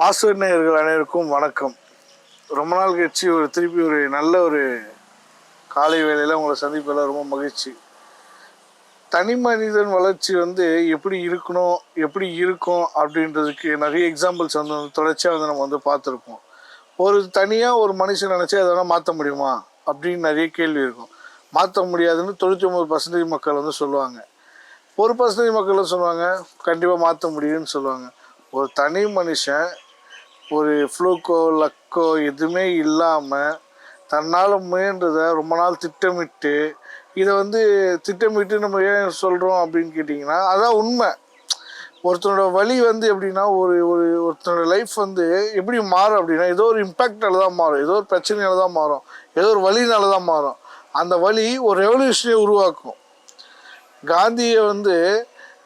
Password அனைவருக்கும் வணக்கம். ரொம்ப நாள் கழிச்சு ஒரு திருப்பி ஒரு நல்ல ஒரு காலை வேலையில் உங்களை சந்திப்பதில் ரொம்ப மகிழ்ச்சி. தனி மனிதன் வளர்ச்சி வந்து எப்படி இருக்கணும் எப்படி இருக்கும் அப்படின்றதுக்கு நிறைய எக்ஸாம்பிள்ஸ் வந்து தொடர்ச்சியாக வந்து நம்ம வந்து பார்த்துருப்போம். ஒரு தனியாக ஒரு மனுஷன் நினச்சி அதெல்லாம் மாற்ற முடியுமா அப்படின்னு நிறைய கேள்வி இருக்கும். மாற்ற முடியாதுன்னு தொண்ணூற்றி ஒம்பது பர்சன்டேஜ் மக்கள் வந்து சொல்லுவாங்க. ஒரு பர்சன்டேஜ் மக்கள் சொல்லுவாங்க? கண்டிப்பாக மாற்ற முடியும்னு சொல்லுவாங்க. ஒரு தனி மனுஷன் ஒரு ஃப்ளூக்கோ லக்கோ எதுவுமே இல்லாமல் தன்னால் முயன்றதை ரொம்ப நாள் திட்டமிட்டு இதை வந்து திட்டமிட்டு நம்ம ஏன் சொல்கிறோம் அப்படின்னு கேட்டிங்கன்னா அதான் உண்மை. ஒருத்தனோட வழி வந்து எப்படின்னா ஒரு ஒரு ஒருத்தனோட லைஃப் வந்து எப்படி மாறும் அப்படின்னா ஏதோ ஒரு இம்பேக்டால தான் மாறும். ஏதோ ஒரு பிரச்சனையால தான் மாறும். ஏதோ ஒரு வழினால தான் மாறும். அந்த வழி ஒரு ரெவல்யூஷனை உருவாக்கும். காந்தியை வந்து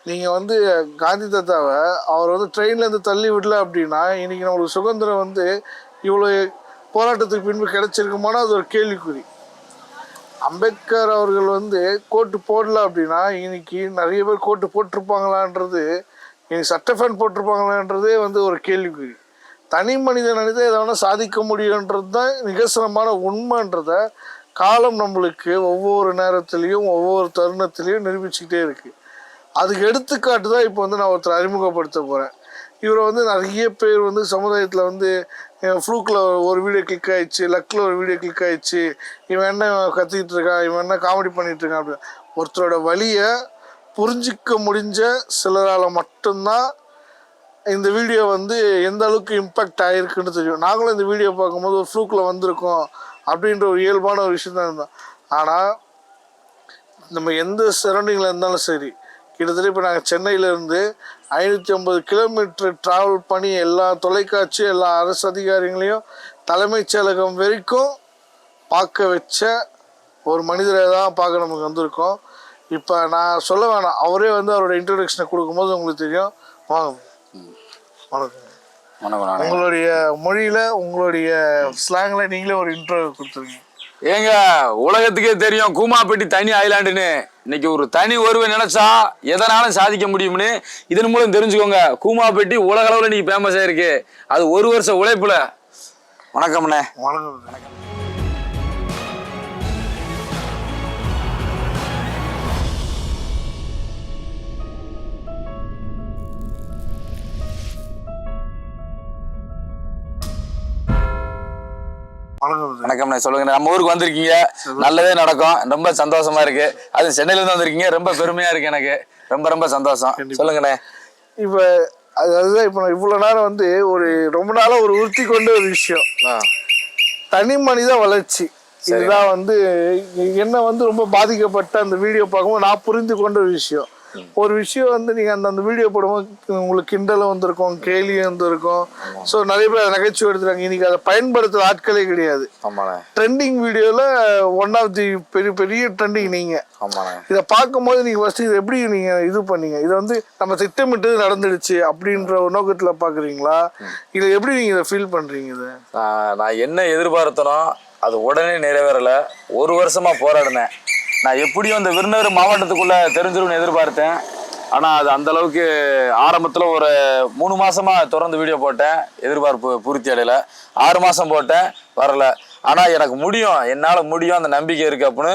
நீங்கள் வந்து காந்தி தாத்தாவை அவர் வந்து ட்ரெயின்லேருந்து தள்ளி விடல அப்படின்னா இன்னைக்கு நம்மளுக்கு சுதந்திரம் வந்து இவ்வளோ போராட்டத்துக்கு பின்பு கிடச்சிருக்குமானா அது ஒரு கேள்விக்குறி. அம்பேத்கர் அவர்கள் வந்து கோட்டு போடல அப்படின்னா இன்னைக்கு நிறைய பேர் கோட்டு போட்டிருப்பாங்களான்றது இன்னைக்கு சட்ட ஃபேன் போட்டிருப்பாங்களான்றதே வந்து ஒரு கேள்விக்குறி. தனி மனிதன் நினைத்து எதை வேணால் சாதிக்க முடியுன்றது தான் நிகசனமான உண்மைன்றத காலம் நம்மளுக்கு ஒவ்வொரு நேரத்துலையும் ஒவ்வொரு தருணத்துலேயும் நிரூபிச்சுக்கிட்டே இருக்குது அதுக்கு எடுத்துக்காட்டு தான் இப்போ வந்து நான் ஒருத்தர் அறிமுகப்படுத்த போகிறேன் இவரை வந்து நிறைய பேர் வந்து சமுதாயத்தில் வந்து ஃப்ளூக்கில் ஒரு வீடியோ கிளிக் ஆயிடுச்சு லக்கில் ஒரு வீடியோ கிளிக் ஆயிடுச்சு. இவன் என்ன கத்திக்கிட்டு இருக்கான் இவன் என்ன காமெடி பண்ணிகிட்டு இருக்கான் அப்படின்னு. ஒருத்தரோட வழியை புரிஞ்சிக்க முடிஞ்ச சிலரால் மட்டும்தான் இந்த வீடியோ வந்து எந்த அளவுக்கு இம்பேக்ட் ஆகிருக்குன்னு தெரியும். நாங்களும் இந்த வீடியோ பார்க்கும்போது ஒரு ஃப்ளூக்கில் வந்திருக்கோம் அப்படின்ற ஒரு இயல்பான ஒரு விஷயம் தான் இருந்தோம் ஆனால் நம்ம எந்த சரௌண்டிங்கில் இருந்தாலும் சரி கிட்டத்தட்ட இப்போ நாங்கள் சென்னையிலேருந்து ஐநூற்றி ஐம்பது கிலோமீட்டர் ட்ராவல் பண்ணி எல்லா தொலைக்காட்சி எல்லா அரசு அதிகாரிகளையும் தலைமைச் செயலகம் வரைக்கும் பார்க்க வச்ச ஒரு மனிதரை தான் பார்க்க நமக்கு வந்திருக்கோம். இப்போ நான் சொல்ல வேணாம். அவரே வந்து அவரோட இன்ட்ரடக்ஷனை கொடுக்கும்போது உங்களுக்கு தெரியும். வாங்க. வணக்கம். உங்களுடைய மொழியில உங்களுடைய ஸ்லாங்ல நீங்களே ஒரு இன்ட்ரோ கொடுத்துருங்க. ஏங்க உலகத்துக்கே தெரியும் கூமாப்பட்டி தனி ஐலாண்டுன்னு. இன்னைக்கு ஒரு தனி ஒருவன் நினைச்சா எதனாலும் சாதிக்க முடியும்னு இதன் மூலம் தெரிஞ்சுக்கோங்க. கூமாப்பட்டி உலக அளவில் இன்னைக்கு ஃபேமஸ் ஆயிருக்கு அது ஒரு வருஷம் உழைப்புல. வணக்கம்ண்ணே. வணக்கம் வணக்கம். வணக்கம்ண்ணே சொல்லுங்க நம்ம ஊருக்கு வந்திருக்கீங்க. நல்லதே நடக்கும். ரொம்ப சந்தோஷமா இருக்கு. அது சென்னையில இருந்து வந்திருக்கீங்க. ரொம்ப பெருமையா இருக்கு எனக்கு. ரொம்ப ரொம்ப சந்தோஷம். சொல்லுங்கண்ணே. இப்போ அதுதான் இப்போ நான் இவ்வளோ நேரம் வந்து ஒரு ரொம்ப நாளாக ஒரு உறுத்தி கொண்ட ஒரு விஷயம். தனி மனித வளர்ச்சி. இதுதான் வந்து என்ன வந்து ரொம்ப பாதிக்கப்பட்ட அந்த வீடியோ பார்க்கும்போது நான் புரிந்து கொண்ட ஒரு விஷயம். ஒரு விஷயம் வந்து நீங்க அந்த அந்த வீடியோ போடும்போது உங்களுக்கு கிண்டலும் வந்திருக்கும் கேலியும் வந்திருக்கும். ஸோ நிறைய பேர் நகைச்சுவை எடுத்துறாங்க இன்னைக்கு அதை பயன்படுத்துற ஆட்களே கிடையாது. ட்ரெண்டிங் வீடியோல ஒன் ஆஃப் தி பெரிய பெரிய ட்ரெண்டிங் நீங்க. ஆமாண்ணே. இதை பார்க்கும்போது நீங்க ஃபர்ஸ்ட் இது எப்படி நீங்க இது பண்ணீங்க? இது வந்து நம்ம திட்டமிட்டு நடந்துடுச்சு அப்படின்ற ஒரு நோக்கத்துல பாக்குறீங்களா இதை எப்படி நீங்க இதை ஃபீல் பண்றீங்க இதை? நான் நான் என்ன எதிர்பார்த்தனோ அது உடனே நிறைவேறல. ஒரு வருஷமா போராடினேன். நான் எப்படியும் அந்த விருநகர் மாவட்டத்துக்குள்ள தெரிஞ்சிரும்னு எதிர்பார்த்தேன். ஆனால் அது அந்த அளவுக்கு ஆரம்பத்தில் ஒரு மூணு மாசமா தொடர்ந்து வீடியோ போட்டேன். எதிர்பார்ப்பு பூர்த்தி அடையில. ஆறு மாசம் போட்டேன் வரல. ஆனால் எனக்கு முடியும். என்னால் முடியும் அந்த நம்பிக்கை இருக்கு அப்படின்னு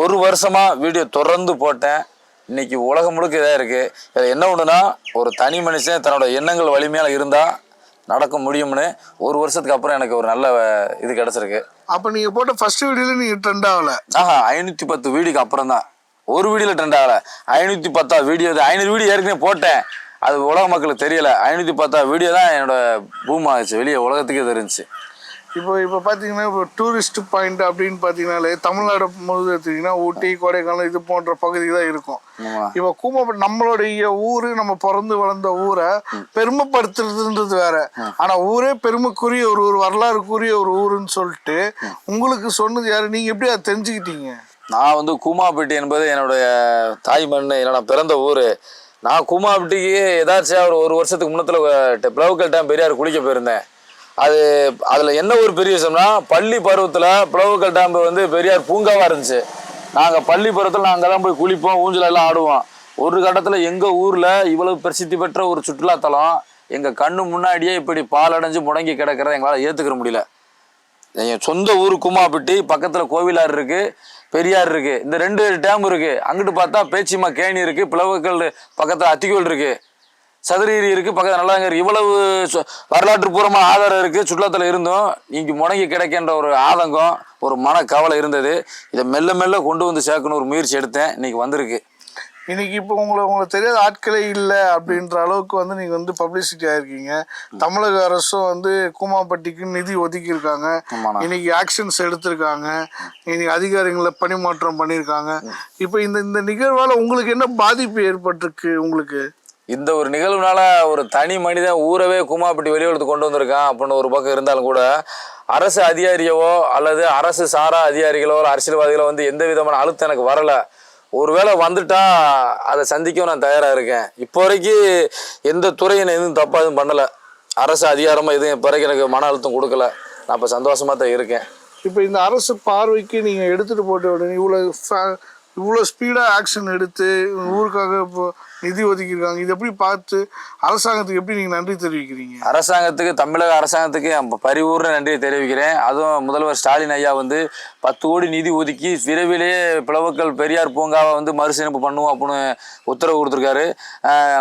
ஒரு வருஷமா வீடியோ தொடர்ந்து போட்டேன். இன்னைக்கு உலகம் முழுக்க இதாக இருக்கு. இதில் என்ன ஒன்றுனா ஒரு தனி மனுஷன் தன்னோட எண்ணங்கள் வலிமையால் இருந்தால் நடக்க முடியும்னு ஒரு வருஷத்துக்கு அப்புறம் எனக்கு ஒரு நல்ல இது கிடச்சிருக்கு. அப்ப நீங்க போட்ட ஃபர்ஸ்ட் வீடியோல நீங்க ட்ரெண்ட் ஆகல. ஆஹா ஐநூத்தி பத்து வீடியோக்கு அப்புறம் தான் ஒரு வீடியோல ட்ரெண்ட் ஆகல. ஐநூத்தி பத்தா வீடியோ ஐநூறு வீடியோ ஏற்கனவே போட்டேன். அது உலக மக்களுக்கு தெரியல. ஐநூத்தி பத்தா வீடியோ தான் என்னோட பூம் ஆச்சு வெளியே உலகத்துக்கே தெரிஞ்சு இப்போ இப்போ பார்த்தீங்கன்னா இப்போ டூரிஸ்ட் பாயிண்ட் அப்படின்னு பார்த்தீங்கன்னாலே தமிழ்நாடு முழுது எடுத்தீங்கன்னா ஊட்டி கொடைக்கானல் இது போன்ற பகுதி தான் இருக்கும். இப்போ கூமப்பட்டு நம்மளுடைய ஊரு நம்ம பிறந்து வளர்ந்த ஊரை பெருமைப்படுத்துறதுன்றது வேற. ஆனா ஊரே பெருமைக்குரிய ஒரு ஒரு வரலாறுக்குரிய ஒரு ஊருன்னு சொல்லிட்டு உங்களுக்கு சொன்னது யாரு? நீங்க எப்படி அதை தெரிஞ்சுக்கிட்டீங்க? நான் வந்து கூமாப்பட்டி என்பது என்னுடைய தாய் மண் என்னோட பிறந்த ஊர். நான் கூமாப்பட்டிக்கு ஏதாச்சும் ஒரு ஒரு வருஷத்துக்கு முன்னத்தில் பிளவுக்கல் டேம் பெரியார் குளிக்க போயிருந்தேன். அது அதில் என்ன ஒரு பெரிய விஷயம்னா பள்ளி பருவத்தில் பிளவுக்கல் டேம் வந்து பெரியார் பூங்காவாக இருந்துச்சு. நாங்கள் பள்ளி பருவத்தில் நாங்கள் தான் போய் குளிப்போம் ஊஞ்சல் எல்லாம் ஆடுவோம். ஒரு கட்டத்தில் எங்கள் ஊரில் இவ்வளவு பிரசித்தி பெற்ற ஒரு சுற்றுலாத்தலம் எங்கள் கண்ணு முன்னாடியே இப்படி பாலடைஞ்சு முடங்கி கிடக்கிறத எங்களால் ஏற்றுக்கிற முடியல. என் சொந்த ஊர் கும்மாப்பட்டி பக்கத்தில் கோவிலார் இருக்குது பெரியார் இருக்குது இந்த ரெண்டு டேம் இருக்குது அங்கிட்டு பார்த்தா பேச்சிமா கேணி இருக்குது பிளவுக்கல் பக்கத்தில் அத்திக்கோல் இருக்குது சதுரகிரி இருக்கு பக்கத்தில் நல்லாங்க இருக்கு. இவ்வளவு வரலாற்று பூர்வமான ஆதாரம் இருக்கு. சுற்றுலாத்தில் இருந்தும் இங்கே முடங்கி கிடக்கின்ற ஒரு ஆதங்கம் ஒரு மன கவலை இருந்தது. இதை மெல்ல மெல்ல கொண்டு வந்து சேர்க்கணும் ஒரு முயற்சி எடுத்தேன். இன்னைக்கு வந்திருக்கு. இன்னைக்கு இப்போ உங்களை உங்களுக்கு தெரியாத ஆட்களே இல்லை அப்படின்ற அளவுக்கு வந்து நீங்கள் வந்து பப்ளிசிட்டி ஆயிருக்கீங்க. தமிழக அரசும் வந்து கூமாப்பட்டிக்கு நிதி ஒதுக்கியிருக்காங்க. இன்னைக்கு ஆக்ஷன்ஸ் எடுத்திருக்காங்க. இன்னைக்கு அதிகாரிகளை பணிமாற்றம் பண்ணியிருக்காங்க. இப்போ இந்த இந்த நிகழ்வால உங்களுக்கு என்ன பாதிப்பு ஏற்பட்டிருக்கு உங்களுக்கு? இந்த ஒரு நிகழ்வுனால ஒரு தனி மனிதன் ஊரவே குமாப்பட்டி வெளியுறத்து கொண்டு வந்திருக்கான் அப்படின்னு ஒரு பக்கம் இருந்தாலும் கூட அரசு அதிகாரியவோ அல்லது அரசு சாரா அதிகாரிகளோ அரசியல்வாதிகளோ வந்து எந்த விதமான அழுத்தம் எனக்கு வரலை. ஒருவேளை வந்துட்டா அதை சந்திக்கவும் நான் தயாராக இருக்கேன். இப்போ வரைக்கும் எந்த துறையை நான் எதுவும் தப்பாக எதுவும் பண்ணலை. அரசு அதிகாரமாக எதுவும் இப்போ வரைக்கும் எனக்கு மன அழுத்தம் கொடுக்கல. நான் இப்போ சந்தோஷமாக தான் இருக்கேன். இப்போ இந்த அரசு பார்வைக்கு நீங்கள் எடுத்துகிட்டு போட்டு உடனே இவ்வளோ இவ்வளோ ஸ்பீடாக ஆக்ஷன் எடுத்து ஊருக்காக இப்போ நிதி ஒதுக்கியிருக்காங்க. இது எப்படி பார்த்து அரசாங்கத்துக்கு எப்படி நீங்கள் நன்றி தெரிவிக்கிறீங்க? அரசாங்கத்துக்கு தமிழக அரசாங்கத்துக்கு பரிபூர்ண நன்றியை தெரிவிக்கிறேன். அதுவும் முதல்வர் ஸ்டாலின் ஐயா வந்து பத்து கோடி நிதி ஒதுக்கி விரைவிலேயே பிளவுக்கள் பெரியார் பூங்காவை வந்து மறுசீரமைப்பு பண்ணுவோம் அப்படின்னு உத்தரவு கொடுத்துருக்காரு.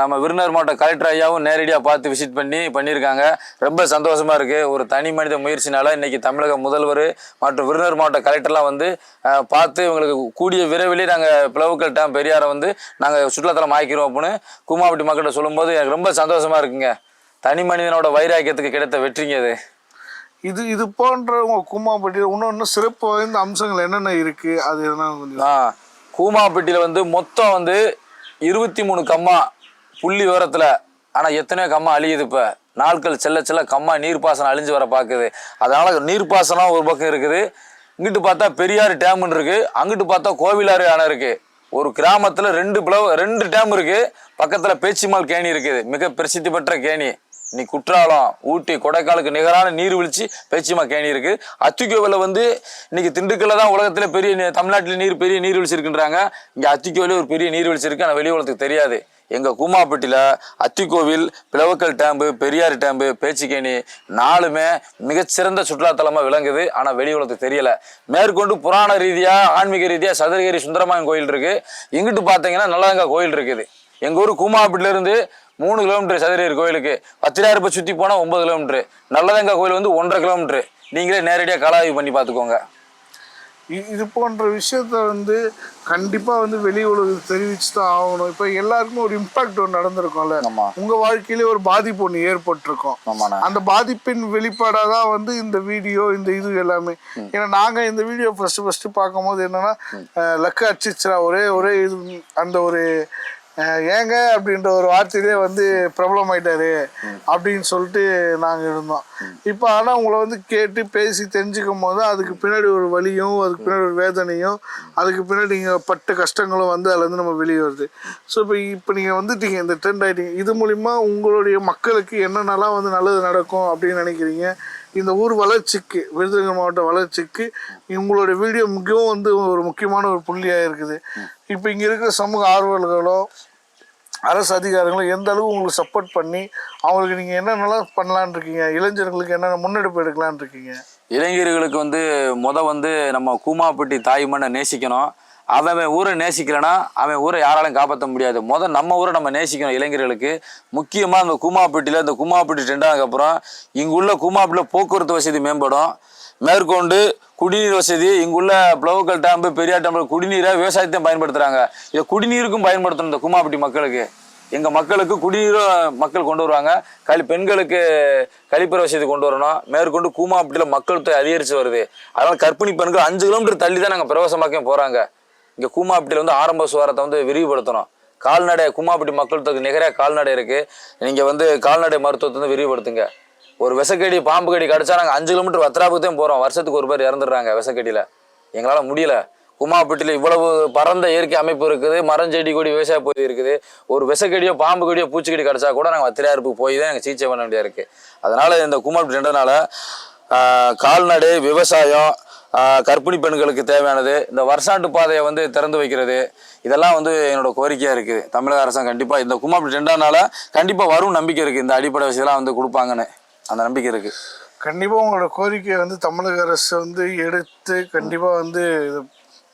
நம்ம விருந்தர் மாவட்ட கலெக்டர் ஐயாவும் நேரடியாக பார்த்து விசிட் பண்ணி பண்ணியிருக்காங்க. ரொம்ப சந்தோஷமாக இருக்குது ஒரு தனி மனித முயற்சினால இன்றைக்கி தமிழக முதல்வர் மற்றும் விருந்தர் மாவட்ட கலெக்டர்லாம் வந்து பார்த்து இவங்களுக்கு கூடிய விரைவிலே நாங்கள் பிளவுக்கள் டேம் பெரியாரை வந்து நாங்கள் சுற்றுலாத்தலம் ஆக்கிடுவோம் அப்படின்னு கூமாவட்டி மக்கள்கிட்ட சொல்லும்போது எனக்கு ரொம்ப சந்தோஷமா இருக்குங்க. தனி மனிதனோட வைராக்கியத்துக்கு கிடைத்த வெற்றிங்க அது இது இது போன்ற உங்கள் கூமாப்பட்டியில் இன்னும் இன்னும் சிறப்பு வாய்ந்த அம்சங்கள் என்னென்ன இருக்குது அது என்ன ஆ கூமாப்பட்டியில் வந்து மொத்தம் வந்து இருபத்தி மூணு கம்மா புள்ளி விவரத்தில் ஆனால் எத்தனையோ கம்மா அழியுது இப்போ. நாட்கள் செல்ல செல்ல கம்மா நீர்ப்பாசனம் அழிஞ்சு வர பார்க்குது அதனால நீர்ப்பாசனம் ஒரு பக்கம் இருக்குது. இங்கிட்டு பார்த்தா பெரியாறு டேம்னு இருக்கு. அங்கிட்டு பார்த்தா கோவிலாறு அணை இருக்கு. ஒரு கிராமத்துல ரெண்டு பிளவு ரெண்டு டேம் இருக்கு. பக்கத்துல பேச்சிமால் கேணி இருக்குது. மிக பிரசித்தி பெற்ற கேணி. நீ குற்றாலம் ஊட்டி கொடைக்காலுக்கு நிகரான நீர்வீழ்ச்சி பேச்சிமா கேணி இருக்கு. அத்திக்கோவில் வந்து இன்னைக்கு திண்டுக்கல்ல தான் உலகத்துல பெரிய நீ- நீர் பெரிய நீர்வீழ்ச்சி இருக்குன்றாங்க இங்க அத்திக்கோவிலே ஒரு பெரிய நீர்வீழ்ச்சி இருக்கு ஆனால் வெளி உலகத்துக்கு தெரியாது. எங்கள் கூமாப்பட்டியில் அத்திக்கோவில் பிளவக்கல் டேம்பு பெரியாறு டேம்பு பேச்சிக்கேணி நாலுமே மிகச்சிறந்த சுற்றுலாத்தலமாக விளங்குது. ஆனால் வெளி உலகத்துக்கு தெரியலை. மேற்கொண்டு புராண ரீதியாக ஆன்மீக ரீதியாக சதுரகிரி சுந்தரமாயன் கோயில் இருக்குது இங்கிட்டு பார்த்தீங்கன்னா நல்லதங்க கோயில் இருக்குது. எங்கள் ஊர் கூமாப்பட்டிலேருந்து மூணு கிலோமீட்டர் சதுரகிரி கோயிலுக்கு. பத்திராயிரம் ரூபாய் சுற்றி போனால் ஒன்பது கிலோமீட்ரு நல்லதங்க கோயில் வந்து ஒன்றரை கிலோமீட்ரு நீங்களே நேரடியாக கலாய்வு பண்ணி பார்த்துக்கோங்க இது போன்ற விஷயத்த வந்து கண்டிப்பாக வந்து வெளி உலகத்துக்கு தெரிவிச்சு தான் ஆகணும். இப்போ எல்லாருக்குமே ஒரு இம்பாக்ட் ஒன்று நடந்திருக்கும்ல. உங்கள் வாழ்க்கையிலே ஒரு பாதிப்பு ஒன்று ஏற்பட்டிருக்கும். அந்த பாதிப்பின் வெளிப்பாடாக தான் வந்து இந்த வீடியோ இந்த இது எல்லாமே. ஏன்னா நாங்கள் இந்த வீடியோ ஃபர்ஸ்ட் ஃபர்ஸ்ட் பார்க்கும்போது என்னன்னா லக்கு அடிச்சிச்சுரா ஒரே ஒரே இது அந்த ஒரு ஏங்க அப்படின்ற ஒரு வார்த்தையிலே வந்து பிரபலம் ஆயிட்டாரு அப்படின்னு சொல்லிட்டு நாங்கள் இருந்தோம். இப்போ ஆனால் உங்களை வந்து கேட்டு பேசி தெரிஞ்சுக்கும் போது அதுக்கு பின்னாடி ஒரு வலியும் அதுக்கு பின்னாடி ஒரு வேதனையும் அதுக்கு பின்னாடி நீங்கள் பட்ட கஷ்டங்களும் வந்து அதுலேருந்து நம்ம வெளியே வருது. ஸோ இப்போ இப்போ நீங்கள் வந்துட்டீங்க இந்த ட்ரெண்ட் ஆகிட்டீங்க இது மூலிமா உங்களுடைய மக்களுக்கு என்னென்னலாம் வந்து நல்லது நடக்கும் அப்படின்னு நினைக்கிறீங்க? இந்த ஊர் வளர்ச்சிக்கு விருதுநகர் மாவட்ட வளர்ச்சிக்கு உங்களுடைய வீடியோ மிகவும் வந்து ஒரு முக்கியமான ஒரு புள்ளியாக இருக்குது. இப்போ இங்கே இருக்கிற சமூக ஆர்வலர்களோ அரசு அதிகாரிகளும் எந்த அளவு உங்களுக்கு சப்போர்ட் பண்ணி அவங்களுக்கு நீங்கள் என்னென்னலாம் பண்ணலான் இருக்கீங்க? இளைஞர்களுக்கு என்னென்ன முன்னெடுப்பு எடுக்கலான்னு இருக்கீங்க? இளைஞர்களுக்கு வந்து முத வந்து நம்ம கூமாப்பட்டி தாய்மண்ணை நேசிக்கணும். அவன் அவன் ஊரை நேசிக்கலைன்னா அவன் ஊரை யாராலையும் காப்பாற்ற முடியாது. முதல் நம்ம ஊரை நம்ம நேசிக்கணும் இளைஞர்களுக்கு. முக்கியமாக இந்த கூமாப்பட்டியில் இந்த கூமாப்பட்டி ரெண்டானதுக்கப்புறம் இங்குள்ள கூமாப்பட்டியில் போக்குவரத்து வசதி மேம்படும். மேற்கொண்டு குடிநீர் வசதி இங்குள்ள பிளவுக்கல் டேம்பு பெரியார் டேம்பு குடிநீரை விவசாயத்தையும் பயன்படுத்துகிறாங்க இதை குடிநீருக்கும் பயன்படுத்தணும் இந்த கூமாப்பட்டி மக்களுக்கு. எங்கள் மக்களுக்கு குடிநீரும் மக்கள் கொண்டு வருவாங்க. கழி பெண்களுக்கு கழிப்பறை வசதி கொண்டு வரணும். மேற்கொண்டு கூமாப்பட்டியில் மக்கள் தொகை அதிகரித்து வருது. அதனால் கற்பிணி பெண்கள் அஞ்சு கிலோமீட்டர் தள்ளி தான் நாங்கள் பிரவேசமாக்க போகிறாங்க இங்கே கூமாப்பட்டியில் வந்து ஆரம்ப சுகாரத்தை வந்து விரிவுபடுத்தணும். கால்நடை கூமாப்பட்டி மக்கள் தொகை நிகராக கால்நடை இருக்குது நீங்கள் வந்து கால்நடை மருத்துவத்தை வந்து விரிவுபடுத்துங்க. ஒரு விசக்கடி பாம்பு கடி கடிச்சா நாங்கள் அஞ்சு கிலோமீட்டர் வத்திராப்புக்கு தான் வருஷத்துக்கு ஒரு பேர் இறந்துடுறாங்க விசக்கடியில் எங்களால் முடியல. குமாப்பட்டியில் இவ்வளவு பரந்த இயற்கை அமைப்பு இருக்குது. மரம் செடி கொடி விவசாய பகுதி இருக்குது. ஒரு விசக்கடியோ பாம்பு கடியோ பூச்சிக்கடி கிடச்சா கூட நாங்கள் வத்திராயிருப்புக்கு போய் தான் எங்கள் சிகிச்சை பண்ண வேண்டியது இருக்குது அதனால் இந்த குமாப்பட்டி கால்நடை விவசாயம் கர்ப்பிணி பெண்களுக்கு தேவையானது. இந்த வருஷாண்டு பாதையை வந்து திறந்து வைக்கிறது. இதெல்லாம் வந்து என்னோட கோரிக்கையாக இருக்குது. தமிழக அரசாங்கம் கண்டிப்பாக இந்த கும்மாப்பட்டி ரெண்டாம் நாளாக கண்டிப்பாக வரும் நம்பிக்கை இருக்குது இந்த அடிப்படை விஷயம்லாம் வந்து கொடுப்பாங்கன்னு அந்த நம்பிக்கை இருக்குது கண்டிப்பாக உங்களோட கோரிக்கையை வந்து தமிழக அரசு வந்து எடுத்து கண்டிப்பாக வந்து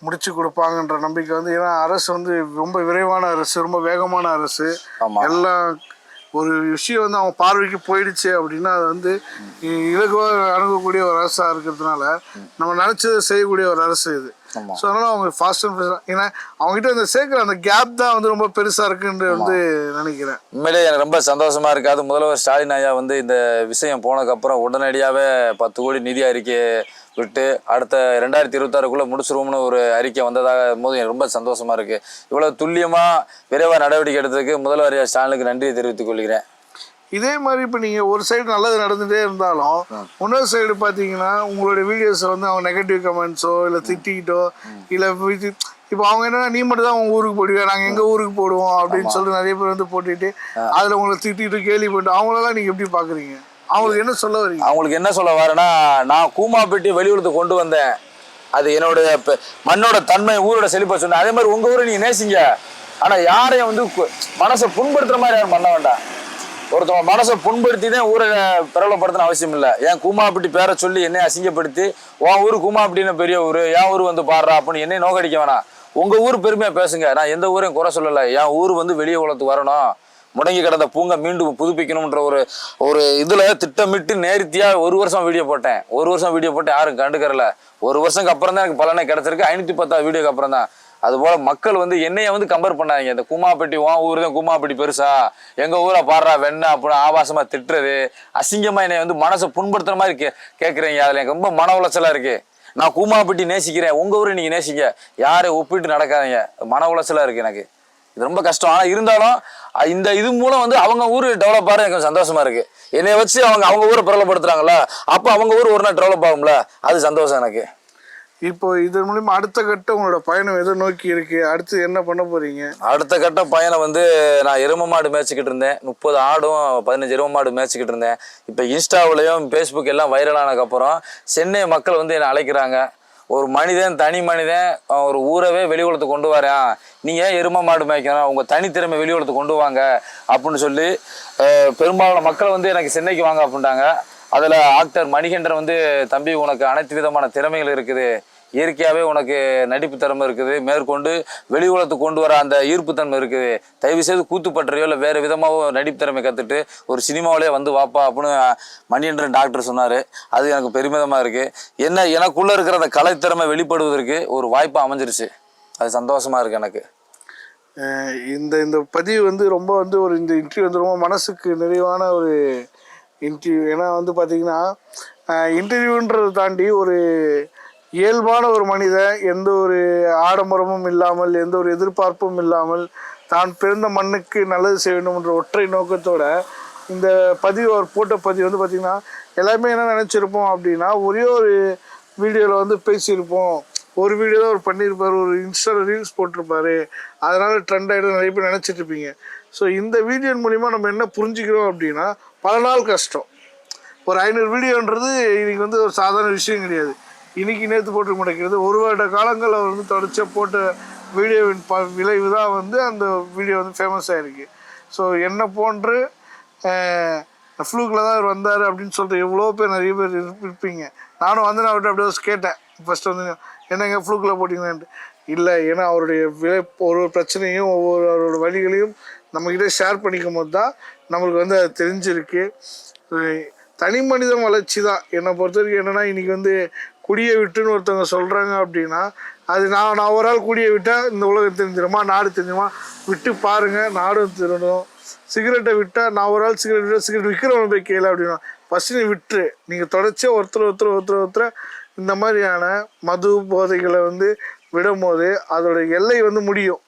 முடிச்சு கொடுப்பாங்கன்ற நம்பிக்கை வந்து ஏன்னா அரசு வந்து ரொம்ப விரைவான அரசு ரொம்ப வேகமான அரசு. எல்லாம் ஒரு விஷயம் வந்து அவங்க பார்வைக்கு போயிடுச்சு அப்படின்னா அது வந்து இலகுவாக அணுகக்கூடிய ஒரு அரசாக இருக்கிறதுனால நம்ம நினச்சதை செய்யக்கூடிய ஒரு அரசு இது. ஸோ அதனால் அவங்க ஃபாஸ்ட் அண்ட் ஏன்னா அவங்ககிட்ட அந்த சேர்க்குற அந்த கேப் தான் வந்து ரொம்ப பெருசாக இருக்குன்னு வந்து நினைக்கிறேன். உண்மையிலே எனக்கு ரொம்ப சந்தோஷமா இருக்கு. அது முதல்வர் ஸ்டாலின் ஐயா வந்து இந்த விஷயம் போனதுக்கப்புறம் உடனடியாகவே பத்து கோடி நிதி அறிக்கையை விட்டு அடுத்த ரெண்டாயிரத்தி இருபத்தாறுக்குள்ளே முடிச்சிருவோம்னு ஒரு அறிக்கை வந்ததாக போது எனக்கு ரொம்ப சந்தோஷமா இருக்கு. இவ்வளோ துல்லியமாக விரைவாக நடவடிக்கை எடுத்ததுக்கு முதல்வர் ஸ்டாலினுக்கு நன்றியை தெரிவித்துக் கொள்கிறேன். இதே மாதிரி இப்போ நீங்கள் ஒரு சைடு நல்லது நடந்துகிட்டே இருந்தாலும் இன்னொரு சைடு பார்த்தீங்கன்னா உங்களுடைய வீடியோஸை வந்து அவங்க நெகட்டிவ் கமெண்ட்ஸோ இல்லை திட்டிக்கிட்டோ இல்லை இப்போ அவங்க என்னன்னா நீ மட்டும் தான் உங்க ஊருக்கு போடுவியா? நாங்கள் எங்கள் ஊருக்கு போடுவோம்? அப்படின்னு சொல்லிட்டு நிறைய பேர் வந்து போட்டுட்டு அதில் உங்களை திட்டிட்டு கேலி பண்ணிட்டு அவங்களெல்லாம் நீங்கள் எப்படி பார்க்குறீங்க அவங்களுக்கு என்ன சொல்ல வரீங்க? அவங்களுக்கு என்ன சொல்ல வரேன்னா நான் கூமாப்பட்டி வெளியூருக்கு கொண்டு வந்தேன். அது என்னோட மண்ணோட தன்மை ஊரோட செழிப்பா சொன்னேன். அதே மாதிரி உங்க ஊரை நீங்க நேசிங்க. ஆனா யாரையும் வந்து கு- மனசை புண்படுத்துற மாதிரி யாரும் பண்ண வேண்டாம். ஒருத்தவங்க மனசை புண்படுத்தி தான் ஊரை பிரபலப்படுத்தணும் அவசியம் இல்லை. ஏன் கூமாப்பட்டி பேரை சொல்லி என்னை அசிங்கப்படுத்தி உன் ஊர் கூமாப்பட்டின்னு பெரிய ஊர் என் ஊர் வந்து பாடுறா அப்படின்னு என்னை நோக்கடிக்க வேணாம். உங்க ஊர் பெருமையா பேசுங்க. நான் எந்த ஊரையும் குறை சொல்லலை. என் ஊர் வந்து வெளியே உலகத்துக்கு வரணும். முடங்கி கிடந்த பூங்கா மீண்டும் புதுப்பிக்கணும்ன்ற ஒரு ஒரு இதில் திட்டமிட்டு நேர்த்தியாக ஒரு வருஷம் வீடியோ போட்டேன். ஒரு வருஷம் வீடியோ போட்டு யாரும் கண்டுக்கறல. ஒரு வருஷத்துக்கு அப்புறம் தான் எனக்கு பலனே கிடைச்சிருக்கு. ஐநூற்றி பத்தாவது வீடியோக்கு அப்புறம் தான். அதுபோல் மக்கள் வந்து என்னைய வந்து கம்பேர் பண்ணாங்க இந்த கும்மாப்பட்டி உன் ஊர் தான் கும்மாப்பட்டி பெருசா? எங்கள் ஊரை பாடுறா வெண்ணா அப்படின்னு ஆபாசமாக திட்டுறது. அசிங்கமாக என்னை வந்து மனசை புண்படுத்துற மாதிரி கே கேட்குறீங்க அதில் எனக்கு ரொம்ப மன உளைச்சலாக இருக்குது நான் கூமாப்பட்டி நேசிக்கிறேன். உங்கள் ஊரை நீங்கள் நேசிங்க. யாரை ஒப்பிட்டு நடக்காதீங்க. மன உளைச்சலாக இருக்குது எனக்கு. இது ரொம்ப கஷ்டம். ஆனால் இருந்தாலும் இந்த இது மூலம் வந்து அவங்க ஊர் டெவலப் ஆகிறது எனக்கு சந்தோஷமா இருக்கு. என்னைய வச்சு அவங்க அவங்க ஊரை பிரபலப்படுத்துறாங்கல்ல அப்ப அவங்க ஊர் ஒரு நாள் டெவலப் ஆகும்ல? அது சந்தோஷம் எனக்கு. இப்போ இதன் மூலியமா அடுத்த கட்டம் உங்களோட பயணம் எதை நோக்கி இருக்கு? அடுத்து என்ன பண்ண போறீங்க? அடுத்த கட்ட பயணம் வந்து நான் எரும மாடு மேய்ச்சிக்கிட்டு இருந்தேன். முப்பது ஆடும் பதினஞ்சு எரும மாடு மேய்ச்சிக்கிட்டு இருந்தேன். இப்போ இன்ஸ்டாவிலையும் ஃபேஸ்புக் எல்லாம் வைரல் ஆனதுக்கப்புறம் சென்னை மக்கள் வந்து என்னை அழைக்கிறாங்க. ஒரு மனிதன் தனி மனிதன் ஒரு ஊரவே வெளி கொண்டு வரேன் நீங்கள் ஏன் எரும மாடு மேய்க்கணும்? உங்கள் தனித்திறமை வெளி கொண்டு வாங்க அப்படின்னு சொல்லி பெரும்பாலான மக்கள் வந்து எனக்கு சென்னைக்கு வாங்க அப்படின்ட்டாங்க. அதில் ஆக்டர் மணிகண்டன் வந்து தம்பி உனக்கு அனைத்து விதமான திறமைகள் இருக்குது. இயற்கையாகவே உனக்கு நடிப்பு திறமை இருக்குது. மேற்கொண்டு வெளி உலகத்துக்கு கொண்டு வர அந்த ஈர்ப்பு தன்மை இருக்குது. தயவு செய்து கூத்து பற்றையோ இல்லை வேறு விதமாகவோ நடிப்பு திறமை கற்றுட்டு ஒரு சினிமாவிலே வந்து வாப்பா அப்படின்னு மணியன்றன் டாக்டர் சொன்னார். அது எனக்கு பெருமிதமாக இருக்குது என்ன எனக்குள்ளே இருக்கிற அந்த கலைத்திறமை வெளிப்படுவதற்கு ஒரு வாய்ப்பு அமைஞ்சிருச்சு. அது சந்தோஷமாக இருக்குது எனக்கு. இந்த இந்த பதிவு வந்து ரொம்ப வந்து ஒரு இந்த இன்டர்வியூ வந்து ரொம்ப மனசுக்கு நிறைவான ஒரு இன்டர்வியூ ஏன்னா வந்து பார்த்திங்கன்னா இன்டர்வியூன்றதை தாண்டி ஒரு இயல்பான ஒரு மனிதன் எந்த ஒரு ஆடம்பரமும் இல்லாமல் எந்த ஒரு எதிர்பார்ப்பும் இல்லாமல் தான் பிறந்த மண்ணுக்கு நல்லது செய்ய வேண்டும் என்ற ஒற்றை நோக்கத்தோட இந்த பதிவு அவர் போட்ட பதிவு வந்து பார்த்திங்கன்னா எல்லாருமே என்ன நினச்சிருப்போம் அப்படின்னா ஒரே ஒரு வீடியோவில் வந்து பேசியிருப்போம். ஒரு வீடியோ தான் அவர் பண்ணியிருப்பார் ஒரு இன்ஸ்டாவில் ரீல்ஸ் போட்டிருப்பார். அதனால் ட்ரெண்ட் ஆகிடும் நிறைய பேர் நினச்சிட்டு இருப்பீங்க. ஸோ இந்த வீடியோ மூலிமா நம்ம என்ன புரிஞ்சுக்கிறோம் அப்படின்னா பல நாள் கஷ்டம். ஒரு ஐநூறு வீடியோன்றது இன்றைக்கி வந்து ஒரு சாதாரண விஷயம் கிடையாது. இன்னைக்கு நேற்று போட்டு முடைக்கிறது. ஒரு வருட காலங்கள் அவர் வந்து தொடர்ச்சியாக போட்ட வீடியோவின் ப விளைவு தான் வந்து அந்த வீடியோ வந்து ஃபேமஸ் ஆகிருக்கு ஸோ என்ன போன்று ஃப்ளூக்கில் தான் அவர் வந்தார் அப்படின்னு சொல்லிட்டு எவ்வளோ பேர் நிறைய பேர் இருப்பீங்க. நானும் வந்து நான் அவர்கிட்ட அப்படியே கேட்டேன். ஃபஸ்ட்டு வந்து என்னங்க ஃப்ளூக்கில் போட்டிங்கன்னு இல்லை ஏன்னா அவருடைய விலை ஒரு ஒரு பிரச்சனையும் ஒவ்வொரு அவரோட வழிகளையும் நம்மக்கிட்ட ஷேர் பண்ணிக்கும் போது தான் நம்மளுக்கு வந்து அது தெரிஞ்சிருக்கு. தனி மனிதன் வளர்ச்சி தான். என்னை பொறுத்த வரைக்கும் என்னென்னா இன்றைக்கி வந்து குடியை விட்டுன்னு ஒருத்தவங்க சொல்கிறாங்க அப்படின்னா அது நான் நான் ஒரு ஆள் குடியை விட்டால் இந்த உலகம் தெரிஞ்சிருமா நாடு தெரிஞ்சிருமா விட்டு பாருங்கள் நாடும் திருடும் சிகரெட்டை விட்டால் நான் ஒரு ஆள் சிகரெட் விட்டால் சிகரெட் விற்கிறவன் போய் கேளு அப்படின்னா ஃபஸ்ட்டு நீ விட்டுரு. நீங்கள் தொடர்ச்சியாக ஒருத்தர் ஒருத்தர் ஒருத்தர் ஒருத்தர் இந்த மாதிரியான மது போதைகளை வந்து விடும்போது அதோட எல்லை வந்து முடியும்.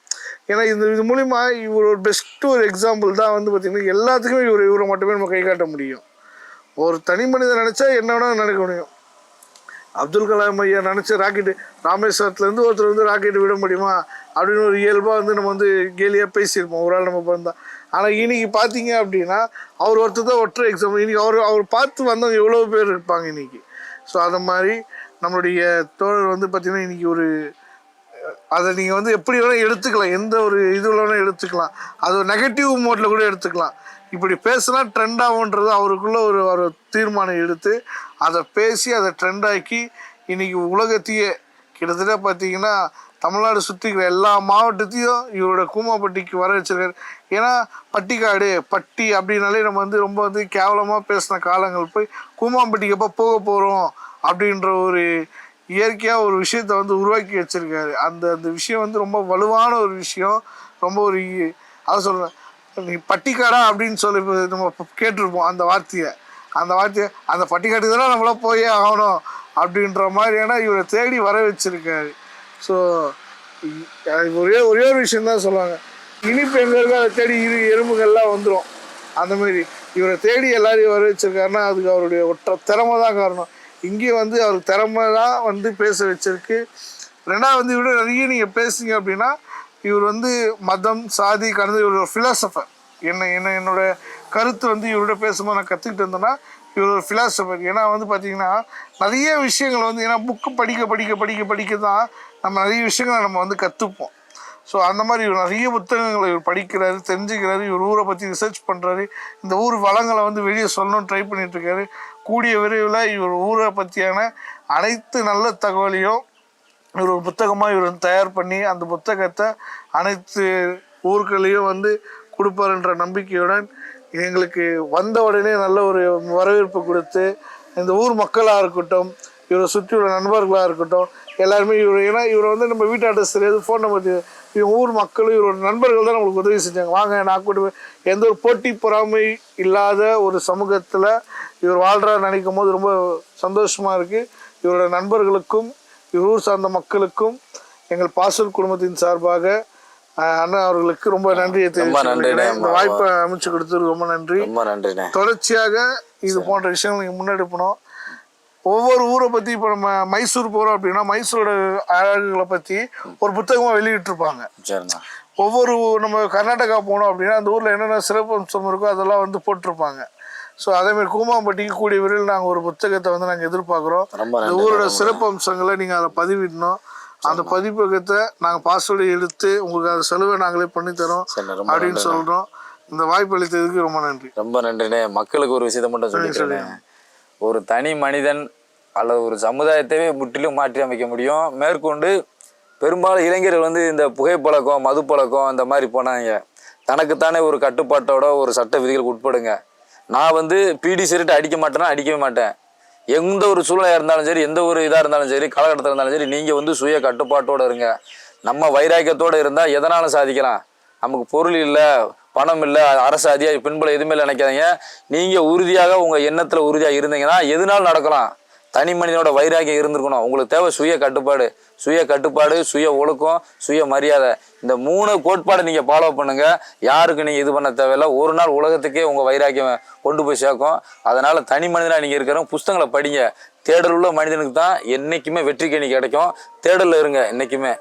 ஏன்னா இந்த இது மூலிமா இவர் ஒரு பெஸ்ட் ஒரு எக்ஸாம்பிள் தான் வந்து பார்த்திங்கன்னா எல்லாத்துக்குமே இவர் இவரை மட்டுமே நம்ம கை காட்ட முடியும். ஒரு தனி மனிதன் நினச்சா என்ன வேணாலும் நடக்க முடியும். அப்துல் கலாம் ஐயா நினச்ச ராக்கெட்டு ராமேஸ்வரத்துலேருந்து ஒருத்தர் வந்து ராக்கெட்டு விட முடியுமா? அப்படின்னு ஒரு இயல்பாக வந்து நம்ம வந்து கேலியாக பேசியிருப்போம். ஒரு ஆள் நம்ம பிறந்தா. ஆனால் இன்னைக்கு பார்த்தீங்க அப்படின்னா அவர் ஒருத்தர் தான் ஒற்றை எக்ஸாம்பிள் இன்னைக்கு அவர் அவர் பார்த்து வந்தவங்க எவ்வளோ பேர் இருப்பாங்க இன்னைக்கு. ஸோ அதை மாதிரி நம்மளுடைய தோழர் வந்து பார்த்திங்கன்னா இன்னைக்கு ஒரு அதை நீங்கள் வந்து எப்படி வேணால் எடுத்துக்கலாம். எந்த ஒரு இது வேணால் எடுத்துக்கலாம். அது ஒரு நெகட்டிவ் மோட்டில் கூட எடுத்துக்கலாம். இப்படி பேசினா ட்ரெண்ட் ஆகுன்றது அவருக்குள்ள ஒரு ஒரு தீர்மானம் எடுத்து அதை பேசி அதை ட்ரெண்ட் ஆக்கி இன்னைக்கு உலகத்தையே கிட்டத்தட்ட பார்த்தீங்கன்னா தமிழ்நாடு சுற்றிக்கிற எல்லா மாவட்டத்தையும் இவரோட கூமாப்பட்டிக்கு வர வச்சிருக்காரு. ஏன்னா பட்டிக்காடு பட்டி அப்படின்னாலே நம்ம வந்து ரொம்ப வந்து கேவலமாக பேசின காலங்கள். போய் கூமாம்பட்டிக்கு எப்போ போக போகிறோம் அப்படின்ற ஒரு இயற்கையாக ஒரு விஷயத்தை வந்து உருவாக்கி வச்சிருக்காரு. அந்த அந்த விஷயம் வந்து ரொம்ப வலுவான ஒரு விஷயம். ரொம்ப ஒரு இ- அதான் சொல்கிறேன் பட்டிக்காடா அப்படின்னு சொல்லி நம்ம கேட்டிருப்போம் அந்த வார்த்தையை. அந்த வார்த்தையை அந்த பட்டிக்காட்டுக்கு தானே நம்மள போயே ஆகணும் அப்படின்ற மாதிரியான இவரை தேடி வர வச்சிருக்காரு. ஸோ ஒரே ஒரே ஒரு விஷயம் தான் சொல்லுவாங்க. இனிப்பு எங்கே இருக்கோ அதை தேடி இரு எறும்புகள்லாம் வந்துடும் அந்த மாதிரி இவரை தேடி எல்லாரையும் வர வச்சிருக்காருன்னா அதுக்கு அவருடைய ஒற்ற திறமை தான் காரணம். இங்கேயும் வந்து அவர் திறமை தான் வந்து பேச வச்சிருக்கு. ரெண்டாவது வந்து இவரோட நிறைய நீங்கள் பேசுங்க அப்படின்னா இவர் வந்து மதம் சாதி கடந்து இவர் ஒரு ஃபிலாசபர் என்ன என்ன என்னோட கருத்து வந்து இவரோட பேசும்போது நான் கற்றுக்கிட்டு இருந்தேன்னா இவர் ஒரு ஃபிலாசபர் ஏன்னா வந்து பார்த்தீங்கன்னா நிறைய விஷயங்கள் வந்து ஏன்னா புக்கு படிக்க படிக்க படிக்க படிக்க தான் நம்ம நிறைய விஷயங்களை நம்ம வந்து கற்றுப்போம் ஸோ அந்த மாதிரி இவர் நிறைய புத்தகங்களை இவர் படிக்கிறாரு தெரிஞ்சுக்கிறாரு இவர் ஊரை பற்றி ரிசர்ச் பண்ணுறாரு இந்த ஊர் வளங்களை வந்து வெளியே சொல்லணும்னு ட்ரை பண்ணிகிட்ருக்காரு கூடிய விரைவில் இவர் ஊரை பற்றியான அனைத்து நல்ல தகவலையும் இவர் ஒரு புத்தகமாக இவர் வந்து தயார் பண்ணி அந்த புத்தகத்தை அனைத்து ஊர்களையும் வந்து கொடுப்பாருன்ற நம்பிக்கையுடன் எங்களுக்கு வந்த உடனே நல்ல ஒரு வரவேற்பு கொடுத்து இந்த ஊர் மக்களாக இருக்கட்டும் இவரை சுற்றி உள்ள நண்பர்களாக இருக்கட்டும் எல்லாருமே இவர் ஏன்னா இவரை வந்து நம்ம வீட்டு அட்ரஸ் தெரியாது ஃபோன் நம்பர் தெரியாது. இவங்க ஊர் மக்களும் இவரோட நண்பர்கள் தான் நம்மளுக்கு உதவி செஞ்சாங்க. வாங்க நான் கூட்டு எந்த ஒரு போட்டி பொறாமை இல்லாத ஒரு சமூகத்தில் இவர் வாழ்கிறார் நினைக்கும் போது ரொம்ப சந்தோஷமாக இருக்குது இவரோட நண்பர்களுக்கும் ஊர் சார்ந்த மக்களுக்கும் எங்கள் பாசல் குடும்பத்தின் சார்பாக அண்ணா அவர்களுக்கு ரொம்ப நன்றியை. கொள்கிறேன். இந்த வாய்ப்பை அமைச்சு கொடுத்ததுக்கு ரொம்ப நன்றி. ரொம்ப நன்றிண்ணே. தொடர்ச்சியாக இது போன்ற விஷயங்கள் நீங்கள் முன்னெடுக்கணும் ஒவ்வொரு ஊரை பற்றி இப்போ நம்ம மைசூர் போகிறோம் அப்படின்னா மைசூரோட அழகுகளை பற்றி ஒரு புத்தகமாக வெளியிட்டிருப்பாங்க. ஒவ்வொரு நம்ம கர்நாடகா போனோம் அப்படின்னா அந்த ஊரில் என்னென்ன சிறப்பு அம்சம் இருக்கோ அதெல்லாம் வந்து போட்டிருப்பாங்க. ஸோ அதேமாதிரி கூமாம்பட்டிக்கு கூடிய விரைவில் நாங்கள் ஒரு புத்தகத்தை வந்து நாங்கள் எதிர்பார்க்குறோம். இந்த ஊரோட சிறப்பு அம்சங்களை நீங்கள் அதை பதிவிடணும். அந்த பதிப்பகத்தை நாங்கள் பாஸ்வேர்டு எடுத்து உங்களுக்கு அது செலவை நாங்களே பண்ணித்தரோம் அப்படின்னு சொல்கிறோம் இந்த வாய்ப்பு அளித்ததுக்கு ரொம்ப நன்றி. ரொம்ப நன்றிண்ணே. மக்களுக்கு ஒரு விஷயத்தை மட்டும் சொல்லிக்கிறேன் ஒரு தனி மனிதன் அல்லது ஒரு சமுதாயத்தையே முற்றிலும் மாற்றி அமைக்க முடியும். மேற்கொண்டு பெரும்பாலும் இளைஞர்கள் வந்து இந்த புகைப்பழக்கம் மது பழக்கம் இந்த மாதிரி போனாங்க. தனக்குத்தானே ஒரு கட்டுப்பாட்டோட ஒரு சட்ட விதிகளுக்கு உட்படுங்க. நான் வந்து பீடி சிகரெட் அடிக்க மாட்டேன்னா அடிக்கவே மாட்டேன். எந்த ஒரு சூழ்நிலையாக இருந்தாலும் சரி எந்த ஒரு இதாக இருந்தாலும் சரி காலகட்டத்தில் இருந்தாலும் சரி நீங்கள் வந்து சுய கட்டுப்பாட்டோடு இருங்க. நம்ம வைராக்கியத்தோடு இருந்தால் எதனாலும் சாதிக்கலாம். நமக்கு பொருள் இல்லை பணம் இல்லை அரசு அதிகாரி பின்புல எதுவுமே இல்லை நினைக்காதீங்க. நீங்கள் உறுதியாக உங்கள் எண்ணத்தில் உறுதியாக இருந்தீங்கன்னா எதுனாலும் நடக்கலாம். தனி மனிதனோட வைராக்கியம் இருந்திருக்கணும். உங்களுக்கு தேவை சுய கட்டுப்பாடு. சுய கட்டுப்பாடு சுய ஒழுக்கம் சுய மரியாதை. இந்த மூணு கோட்பாடை நீங்கள் ஃபாலோ பண்ணுங்க. யாருக்கு நீங்கள் இது பண்ண தேவையில்ல? ஒரு நாள் உலகத்துக்கே உங்கள் வைராக்கியம் கொண்டு போய் சேர்க்கும். அதனால் தனி மனிதனாக நீங்கள் இருக்கிறவங்க புஸ்தகங்களை படிங்க. தேடல் உள்ள மனிதனுக்கு தான் என்றைக்குமே வெற்றி கணி கிடைக்கும். தேடலில் இருங்க என்றைக்குமே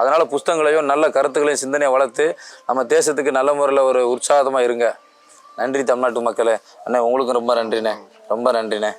அதனால் புஸ்தகங்களையும் நல்ல கருத்துக்களையும் சிந்தனையை வளர்த்து நம்ம தேசத்துக்கு நல்ல முறையில் ஒரு உற்சாகமாக இருங்க. நன்றி தமிழ்நாட்டு மக்களே. அண்ணே உங்களுக்கும் ரொம்ப நன்றிண்ணே. ரொம்ப நன்றிண்ணே.